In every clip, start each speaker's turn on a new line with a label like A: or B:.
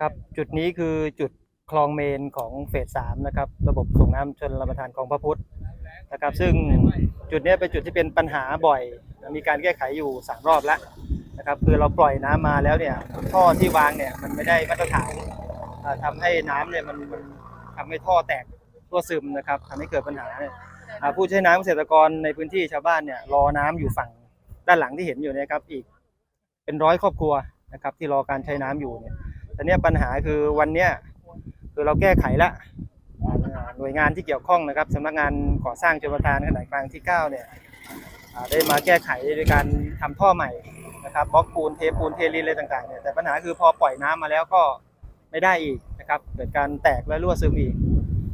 A: ครับจุดนี้คือจุดคลองเมนของเฟสสามนะครับระบบส่งน้ำชนรับประทานของพระพุทธนะครับ ซึ่งจุดนี้เป็นจุดที่เป็นปัญหาบ่อย มีการแก้ไขอยู่สามรอบแล้วนะครับคือเราปล่อยน้ำมาแล้วเนี่ยท่อที่วางเนี่ยมันไม่ได้มาตรฐานอ่าทำให้น้ำเนี่ยมันมันทำให้ท่อแตกรั่วซึมนะครับทำให้เกิดปัญหาเนี่ยผู้ใช้น้ำเกษตรกรในพื้นที่ชาวบ้านเนี่ยรอน้ำอยู่ฝั่งด้านหลังที่เห็นอยู่นยครับอีกเป็นร้อยครอบครัวนะครับที่รอการใช้น้ำอยู่เนี่ย แต่เนี้ยปัญหาคือวันเนี้ยคือเราแก้ไขละหน่วยงานที่เกี่ยวข้องนะครับสำนักงานก่อสร้างชลประทานขนาดกลางที่ 9 เนี่ยได้มาแก้ไขโดยการทำท่อใหม่นะครับบล็อกปูนเทปูนเทลินอะไรต่างๆเนี่ยแต่ปัญหาคือพอปล่อยน้ำมาแล้วก็ไม่ได้อีกนะครับเกิดการแตกและรั่วซึมอีก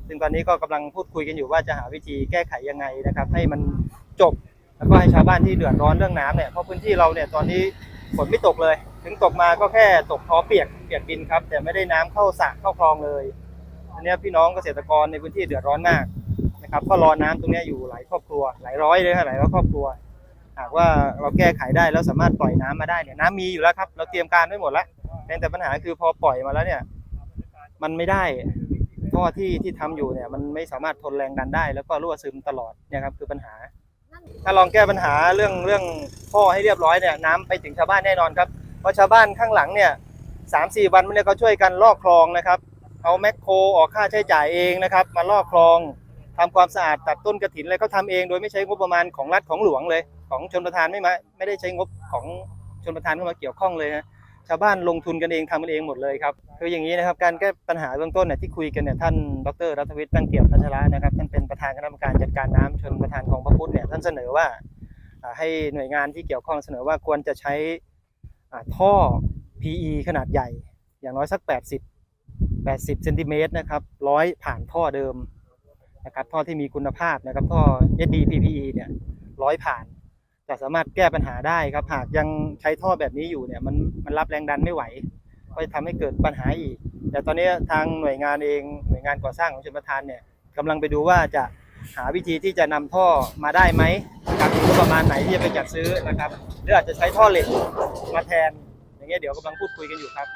A: ซึ่งตอนนี้ก็กำลังพูดคุยกันอยู่ว่าจะหาวิธีแก้ไขยังไงนะครับ ให้มันจบแล้วก็ให้ชาวบ้านที่เดือดร้อนเรื่องน้ำเนี่ยเพราะพื้นที่เราเนี่ยตอนนี้ฝนไม่ตกเลย ถึงตกมาก็แค่ตกพอเปียกเปียกดินครับ แต่ไม่ได้น้ำเข้าสระเข้าคลองเลยอันนี้พี่น้องเกษตรกรในพื้นที่เดือดร้อนมากนะครับก็รอน้ำตรงนี้อยู่หลายครอบครัว หลายร้อยเลยครับหลายร้อยครอบครัว หากว่าเราแก้ไขได้แล้วสามารถปล่อยน้ำมาได้เนี่ยน้ำมีอยู่แล้วครับ เราเตรียมการไว้หมดแล้วเพียงแต่ปัญหาคือพอปล่อยมาแล้วเนี่ย มันไม่ได้ท่อที่ที่ทำอยู่เนี่ยมันไม่สามารถทนแรงดันได้ แล้วก็รั่วซึมตลอดเนี่ยครับคือปัญหา ถ้าลองแก้ปัญหาเรื่องเรื่องท่อให้เรียบร้อยเนี่ยน้ำไปถึงชาวบ้านแน่นอนครับ เพราะชาวบ้านข้างหลังเนี่ยสามสี่วันมาเนี่ยเขาช่วยกันลอกคลองนะครับ เอาแมคโครออกค่าใช้จ่ายเองนะครับ มาลอกคลองทำความสะอาดตัดต้นกระถินอะไรเขาทำเองโดยไม่ใช้งบประมาณของรัฐของหลวงเลย ของชนประทานไม่มาไม่ได้ใช้งบของชนประทานเข้ามาเกี่ยวข้องเลยนะชาวบ้านลงทุนกันเองทำกันเองหมดเลยครับคืออย่างนี้นะครับการแก้ปัญหาเบื้องต้นเนี่ยที่คุยกันเนี่ยท่านดรรัฐวิทย์ตั้งเกี่ยมพัชระนะครับท่านเป็นประธานคณะกรรมการจัดการน้ำชนประทานของพระพุทธเนี่ยท่านเสนอว่าให้หน่วยงานที่เกี่ยวข้องเสนอว่าควรจะใช้ ท่อ PE ขนาดใหญ่ อย่างน้อยสัก 80 80เซนติเมตรนะครับร้อยผ่านท่อเดิมนะครับท่อที่มีคุณภาพนะครับท่อ SDPPE เนี่ยร้อยผ่านจะสามารถแก้ปัญหาได้ครับหากยังใช้ท่อแบบนี้อยู่เนี่ยมันมันรับแรงดันไม่ไหว ก็จะทำให้เกิดปัญหาอีก แต่ตอนนี้ทางหน่วยงานเองหน่วยงานก่อสร้างของชลประทานเนี่ยกำลังไปดูว่าจะ หาวิธีที่จะนำท่อมาได้ไหมครับงบประมาณไหนที่จะไปจัดซื้อนะครับหรืออาจจะใช้ท่อเหล็กมาแทน อย่างเงี้ยเดี๋ยวกำลังพูดคุยกันอยู่ครับ